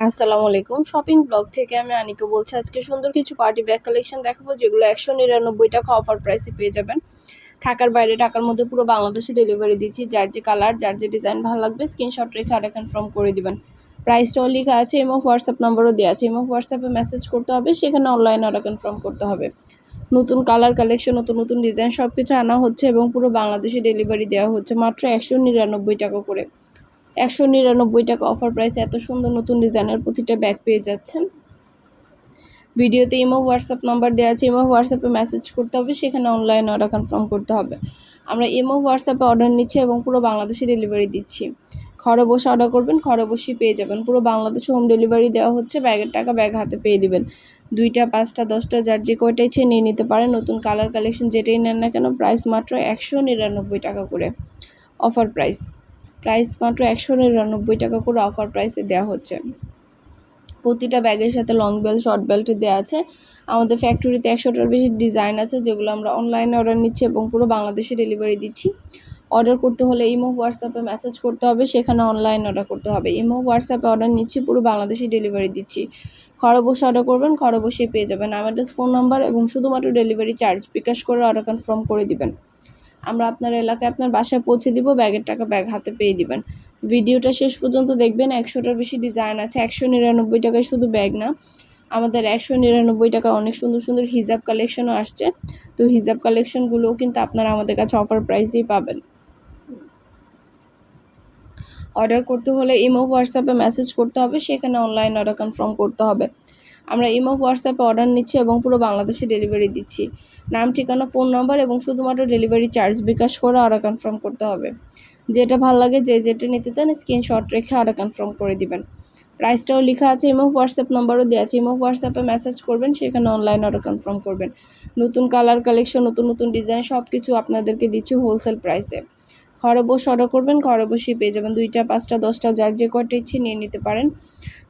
আসসালামু আলাইকুম। Shopping blog থেকে আমি আনিকা বলছি, আজকে সুন্দর কিছু পার্টি ব্যাগ কালেকশন দেখাবো, যেগুলো একশো নিরানব্বই টাকা অফার প্রাইসে পেয়ে যাবেন। ঢাকার বাইরে, ঢাকার মধ্যে পুরো বাংলাদেশে ডেলিভারি দিচ্ছি, যার যে কালার যার যে ডিজাইন ভালো লাগবে স্ক্রিনশট রেখে আরে কনফার্ম করে দিবেন। প্রাইসটাও লেখা আছে, এবং হোয়াটসঅ্যাপ নাম্বারও দেওয়া আছে, এবং হোয়াটসঅ্যাপে মেসেজ করতে হবে, সেখানে অনলাইন অর্ডার কনফার্ম করতে হবে। নতুন কালার কালেকশন নতুন নতুন ডিজাইন সব কিছু আনা হচ্ছে, এবং পুরো বাংলাদেশে ডেলিভারি দেওয়া হচ্ছে, মাত্র একশো নিরানব্বই টাকা করে। একশো নিরানব্বই টাকা অফার প্রাইসে এত সুন্দর নতুন ডিজাইনের প্রতিটা ব্যাগ পেয়ে যাচ্ছেন। ভিডিওতে ইমো হোয়াটসঅ্যাপ নাম্বার দেওয়া আছে, ইমো হোয়াটসঅ্যাপে মেসেজ করতে হবে, সেখানে অনলাইন অর্ডার কনফার্ম করতে হবে। আমরা ইমো হোয়াটসঅ্যাপে অর্ডার নিচ্ছি এবং পুরো বাংলাদেশে ডেলিভারি দিচ্ছি। ঘরে বসে অর্ডার করবেন, ঘরে বসেই পেয়ে যাবেন। পুরো বাংলাদেশে হোম ডেলিভারি দেওয়া হচ্ছে ব্যাগের টাকা ব্যাগ হাতে পেয়ে দিবেন। দুইটা, পাঁচটা, দশটা, যার যে কয়টাই ইচ্ছে নিয়ে নিতে পারেন, নতুন কালার কালেকশন যেটাই নেন না কেন প্রাইস মাত্র একশো নিরানব্বই টাকা করে অফার প্রাইস প্রাইস মাত্র একশো নিরানব্বই টাকা করে অফার প্রাইসে দেওয়া হচ্ছে। প্রতিটা ব্যাগের সাথে লং বেল্ট শর্ট বেল্ট দেওয়া আছে। আমাদের ফ্যাক্টরিতে একশোটার বেশি ডিজাইন আছে, যেগুলো আমরা অনলাইনে অর্ডার নিচ্ছি এবং পুরো বাংলাদেশে ডেলিভারি দিচ্ছি। অর্ডার করতে হলে ইমো, হোয়াটসঅ্যাপে মেসেজ করতে হবে, সেখানে অনলাইন অর্ডার করতে হবে। ইমো, হোয়াটসঅ্যাপে অর্ডার নিচ্ছি, পুরো বাংলাদেশে ডেলিভারি দিচ্ছি। ঘরে বসে অর্ডার করবেন, ঘরে বসেই পেয়ে যাবেন। আমাদের ফোন নাম্বার এবং শুধুমাত্র ডেলিভারি চার্জ বিকাশ করে অর্ডার কনফার্ম করে দিবেন। আমরা আপনার এলাকায় আপনার বাসায় পৌঁছে দিব, ব্যাগের টাকা ব্যাগ হাতে পেয়ে দিবেন। ভিডিওটা শেষ পর্যন্ত দেখবেন, একশোটার বেশি ডিজাইন আছে, একশো নিরানব্বই টাকায় শুধু ব্যাগ না, আমাদের একশো নিরানব্বই টাকা অনেক সুন্দর সুন্দর হিজাব কালেকশনও আসছে। তো হিজাব কালেকশনগুলোও কিন্তু আপনারা আমাদের কাছে অফার প্রাইসেই পাবেন। অর্ডার করতে হলে ইমো হোয়াটসঅ্যাপে মেসেজ করতে হবে, সেখানে অনলাইন অর্ডার কনফার্ম করতে হবে। আমরা ইমো, হোয়াটসঅ্যাপে অর্ডার নিচ্ছি এবং পুরো বাংলাদেশে ডেলিভারি দিচ্ছি। নাম, ঠিকানা, ফোন নাম্বার এবং শুধুমাত্র ডেলিভারি চার্জ বিকাশ করে অর্ডার কনফার্ম করতে হবে। যেটা ভালো লাগে, যে যেটা নিতে চান স্ক্রিনশট রেখে অর্ডার কনফার্ম করে দিবেন। প্রাইসটাও লেখা আছে, ইমো, হোয়াটসঅ্যাপ নাম্বারও দেওয়া আছে। ইমো, হোয়াটসঅ্যাপে মেসেজ করবেন, সেখানে অনলাইন অর্ডার কনফার্ম করবেন। নতুন কালার কালেকশন নতুন নতুন ডিজাইন সব কিছু আপনাদেরকে দিচ্ছি হোলসেল প্রাইসে ঘরে বসে অর্ডার করবেন ঘরে বসেই পেয়ে যাবেন। দুইটা, পাঁচটা, দশটা, যার যে কটা ইচ্ছে নিয়ে নিতে পারেন।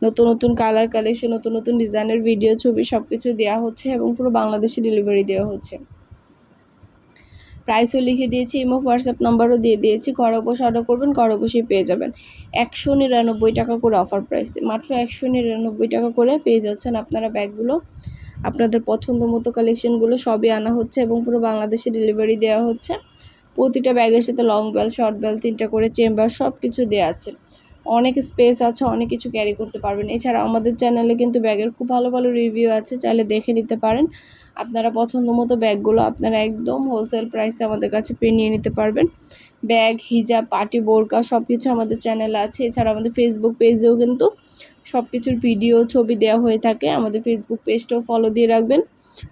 নতুন নতুন কালার কালেকশন নতুন নতুন ডিজাইনের ভিডিও ছবি সব কিছু দেওয়া হচ্ছে এবং পুরো বাংলাদেশে ডেলিভারি দেওয়া হচ্ছে। প্রাইসও লিখে দিয়েছি ইমো হোয়াটসঅ্যাপ নাম্বারও দিয়ে দিয়েছি। বসে অর্ডার করবেন বসেই পেয়ে যাবেন। একশো নিরানব্বই টাকা করে অফার প্রাইস মাত্র একশো নিরানব্বই টাকা করে পেয়ে যাচ্ছেন আপনারা ব্যাগগুলো আপনাদের পছন্দ মতো কালেকশনগুলো সবই আনা হচ্ছে এবং পুরো বাংলাদেশে ডেলিভারি দেওয়া হচ্ছে। প্রতিটা ব্যাগের সাথে লং বেল শর্ট বেল তিনটা করে চেম্বার সব কিছু দেওয়া আছে। অনেক স্পেস আছে, অনেক কিছু ক্যারি করতে পারবেন। এছাড়া আমাদের চ্যানেলে কিন্তু ব্যাগের খুব ভালো ভালো রিভিউ আছে, চাইলে দেখে নিতে পারেন। আপনারা পছন্দ মতো ব্যাগগুলো আপনারা একদম হোলসেল প্রাইসে আমাদের কাছে পেয়ে নিয়ে নিতে পারবেন। ব্যাগ, হিজাব পার্টি বোরকা সব কিছু আমাদের চ্যানেলে আছে। এছাড়া আমাদের ফেসবুক পেজেও কিন্তু সব কিছুর ভিডিও ছবি দেওয়া হয়ে থাকে। আমাদের ফেসবুক পেজটাও ফলো দিয়ে রাখবেন।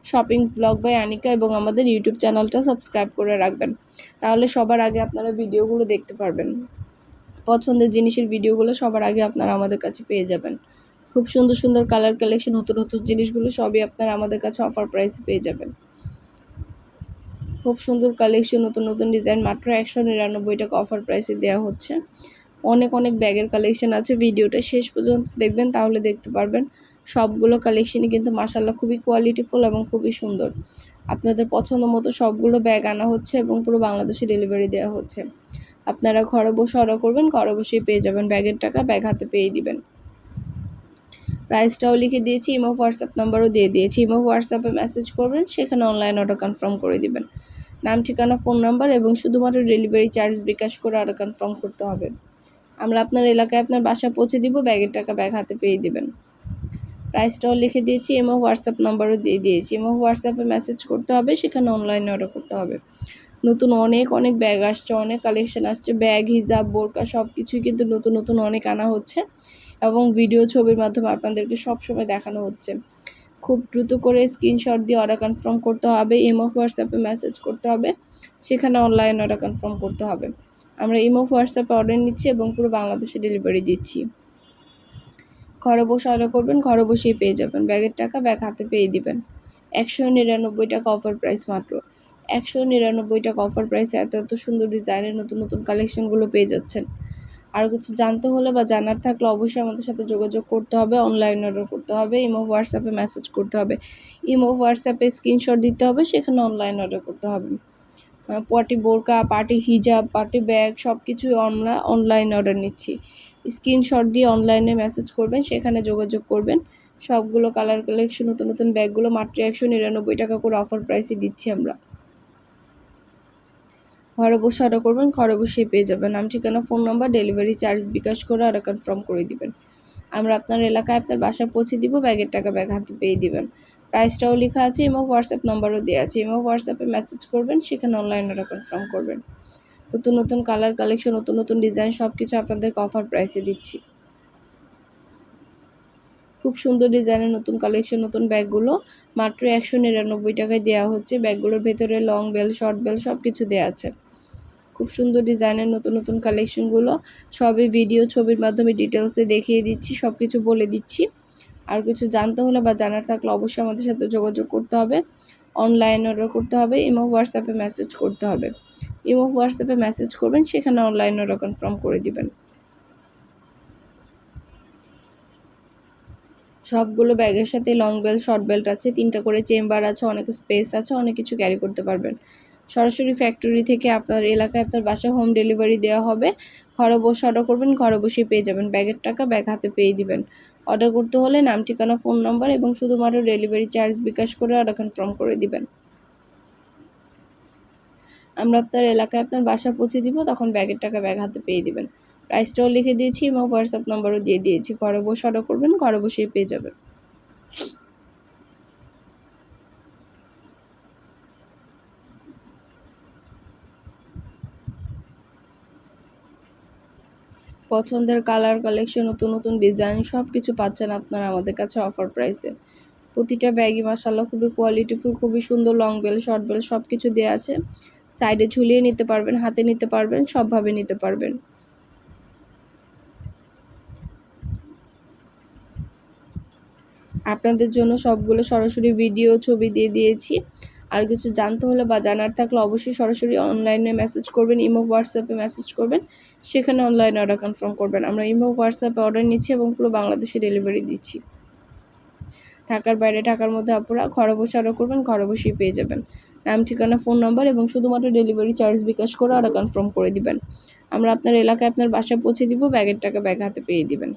শপিং ব্লগ বাই আনিকা এবং আমাদের ইউটিউব চ্যানেলটা সাবস্ক্রাইব করে রাখবেন। তাহলে সবার আগে আপনারা ভিডিওগুলো দেখতে পারবেন। পছন্দের জিনিসের ভিডিওগুলো সবার আগে আপনারা আমাদের কাছে পেয়ে যাবেন। খুব সুন্দর সুন্দর কালার কালেকশন নতুন নতুন জিনিসগুলো সবই আপনারা আমাদের কাছে অফার প্রাইসে পেয়ে যাবেন। খুব সুন্দর কালেকশন নতুন নতুন ডিজাইন মাত্র একশো নিরানব্বই টাকা অফার প্রাইসে দেওয়া হচ্ছে। অনেক অনেক ব্যাগের কালেকশন আছে। ভিডিওটা শেষ পর্যন্ত দেখবেন, তাহলে দেখতে পারবেন। সবগুলো কালেকশনই কিন্তু মাসাল্লাহ খুবই কোয়ালিটিফুল এবং খুবই সুন্দর। আপনাদের পছন্দ মতো সবগুলো ব্যাগ আনা হচ্ছে এবং পুরো বাংলাদেশে ডেলিভারি দেওয়া হচ্ছে। আপনারা ঘরে বসে অর্ডার করবেন, ঘরে বসেই পেয়ে যাবেন ব্যাগের টাকা ব্যাগ হাতে পেয়ে দিবেন। প্রাইসটাও লিখে দিয়েছি ইমো হোয়াটসঅ্যাপ নাম্বারও দিয়ে দিয়েছি। ইমো হোয়াটসঅ্যাপে মেসেজ করবেন, সেখানে অনলাইন অর্ডার কনফার্ম করে দিবেন। নাম, ঠিকানা ফোন নাম্বার এবং শুধুমাত্র ডেলিভারি চার্জ বিকাশ করে অর্ডার কনফার্ম করতে হবে। আমরা আপনার এলাকায় আপনার বাসা পৌঁছে দিব, ব্যাগের টাকা ব্যাগ হাতে পেয়ে দিবেন। প্রাইসটাও লিখে দিয়েছি, এমও হোয়াটসঅ্যাপ নাম্বারও দিয়ে দিয়েছি। এমও হোয়াটসঅ্যাপে মেসেজ করতে হবে, সেখানে অনলাইনে অর্ডার করতে হবে। নতুন অনেক অনেক ব্যাগ আসছে, অনেক কালেকশন আসছে ব্যাগ হিজাব, বোরকা সব কিছুই কিন্তু নতুন নতুন অনেক আনা হচ্ছে এবং ভিডিও ছবির মাধ্যমে আপনাদেরকে সবসময় দেখানো হচ্ছে। খুব দ্রুত করে স্ক্রিনশট দিয়ে অর্ডার কনফার্ম করতে হবে ইমো হোয়াটসঅ্যাপে মেসেজ করতে হবে, সেখানে অনলাইন অর্ডার কনফার্ম করতে হবে। আমরা ইমো হোয়াটসঅ্যাপে অর্ডার নিচ্ছি এবং পুরো বাংলাদেশে ডেলিভারি দিচ্ছি। ঘরে বসে অর্ডার করবেন, ঘরে বসেই পেয়ে যাবেন। ব্যাগের টাকা ব্যাগ হাতে পেয়ে দিবেন। একশো নিরানব্বই টাকা অফার প্রাইস মাত্র। একশো নিরানব্বই টাকা অফার প্রাইসে এত এত সুন্দর ডিজাইনের নতুন নতুন কালেকশনগুলো পেয়ে যাচ্ছেন। আর কিছু জানতে হলে বা জানার থাকলে অবশ্যই আমাদের সাথে যোগাযোগ করতে হবে অনলাইন অর্ডার করতে হবে, ইমো, হোয়াটসঅ্যাপে মেসেজ করতে হবে। ইমো, হোয়াটসঅ্যাপে স্ক্রিনশট দিতে হবে, সেখানে অনলাইন অর্ডার করতে হবে। পার্টি বোরকা, পার্টি হিজাব, পার্টি ব্যাগ সব কিছুই আমরা অনলাইন অর্ডার নিচ্ছি। স্ক্রিনশট দিয়ে অনলাইনে মেসেজ করবেন, সেখানে যোগাযোগ করবেন। সবগুলো কালার কালেকশন নতুন নতুন ব্যাগগুলো মাত্র একশো নিরানব্বই টাকা করে অফার প্রাইসে দিচ্ছি আমরা। ঘরে বসে অর্ডার করবেন, ঘরে বসেই পেয়ে যাবেন। নাম ঠিকানা phone number delivery charge bKash করে অর্ডার কনফার্ম করে দিবেন। আমরা আপনার এলাকায় আপনার বাসায় পৌঁছে দিব, ব্যাগের টাকা ব্যাগ হাতে পেয়ে দিবেন। প্রাইসটাও লেখা আছে, এবং হোয়াটসঅ্যাপ নাম্বারও দেওয়া আছে। এবং হোয়াটসঅ্যাপে মেসেজ করবেন, সেখানে অনলাইন অর্ডার কনফার্ম করবেন। নতুন নতুন কালার কালেকশন নতুন নতুন ডিজাইন সব কিছু আপনাদেরকে অফার প্রাইসে দিচ্ছি। খুব সুন্দর ডিজাইনের নতুন কালেকশন নতুন ব্যাগগুলো। মাত্র একশো নিরানব্বই টাকায় দেওয়া হচ্ছে। ব্যাগগুলোর ভেতরে লং বেল শর্ট বেল সব কিছু দেওয়া আছে। খুব সুন্দর ডিজাইনের নতুন নতুন কালেকশনগুলো সবই ভিডিও ছবির মাধ্যমে ডিটেলসে দেখিয়ে দিচ্ছি সব কিছু বলে দিচ্ছি। আর কিছু জানতে হলে বা জানার থাকলে অবশ্যই আমাদের সাথে যোগাযোগ করতে হবে। অনলাইন অর্ডার করতে হবে, ইমো হোয়াটসঅ্যাপে মেসেজ করতে হবে। ইমো হোয়াটসঅ্যাপে মেসেজ করবেন, সেখানে অনলাইন অর্ডার কনফার্ম করে দিবেন। সবগুলো ব্যাগের সাথে লং বেল্ট শর্ট বেল্ট আছে, তিনটা করে চেম্বার আছে, অনেক স্পেস আছে, অনেক কিছু ক্যারি করতে পারবেন। সরাসরি ফ্যাক্টরি থেকে আপনার এলাকায় আপনার বাসায় হোম ডেলিভারি দেওয়া হবে। ঘরে বসে অর্ডার করবেন, ঘরে বসেই পেয়ে যাবেন। ব্যাগের টাকা ব্যাগ হাতে পেয়ে দিবেন। অর্ডার করতে হলে নাম, ঠিকানা ফোন নম্বর এবং শুধুমাত্র ডেলিভারি চার্জ বিকাশ করে অর্ডার কনফার্ম করে দিবেন। আমরা আপনার এলাকায় আপনার বাসা পৌঁছে দিব, তখন ব্যাগের টাকা ব্যাগ হাতে পেয়ে দিবেন। প্রাইসটাও লিখে দিয়েছি এবং হোয়াটসঅ্যাপ নম্বরও দিয়ে দিয়েছি। ঘরে বসে অর্ডার করবেন, ঘরে বসেই পেয়ে যাবেন। পছন্দের কালার কালেকশন নতুন নতুন ডিজাইন সব কিছু পাচ্ছেন আপনারা আমাদের কাছে অফার প্রাইসে প্রতিটা ব্যাগই মাসাল্লাহ খুবই কোয়ালিটিফুল খুবই সুন্দর লং বেল শর্ট বেল সব কিছু দেওয়া আছে সাইডে ঝুলিয়ে নিতে পারবেন, হাতে নিতে পারবেন, সবভাবে নিতে পারবেন। আপনাদের জন্য সবগুলো সরাসরি ভিডিও ছবি দিয়ে দিয়েছি। আর কিছু জানতে হলে বা জানার থাকলে অবশ্যই সরাসরি অনলাইনে মেসেজ করবেন, ইমো, হোয়াটসঅ্যাপে মেসেজ করবেন, সেখানে অনলাইনে অর্ডার কনফার্ম করবেন। আমরা ইমো, হোয়াটসঅ্যাপে অর্ডার নিচ্ছি এবং পুরো বাংলাদেশে ডেলিভারি দিচ্ছি। ঢাকার বাইরে, ঢাকার মধ্যে আপনারা ঘরে বসে অর্ডার করবেন, ঘরে বসেই পেয়ে যাবেন। নাম, ঠিকানা ফোন নাম্বার এবং শুধুমাত্র ডেলিভারি চার্জ বিকাশ করে অর্ডার কনফার্ম করে দিবেন। আমরা আপনার এলাকায় আপনার বাসায় পৌঁছে দিব, ব্যাগের টাকা ব্যাগ হাতে পেয়ে দিবেন।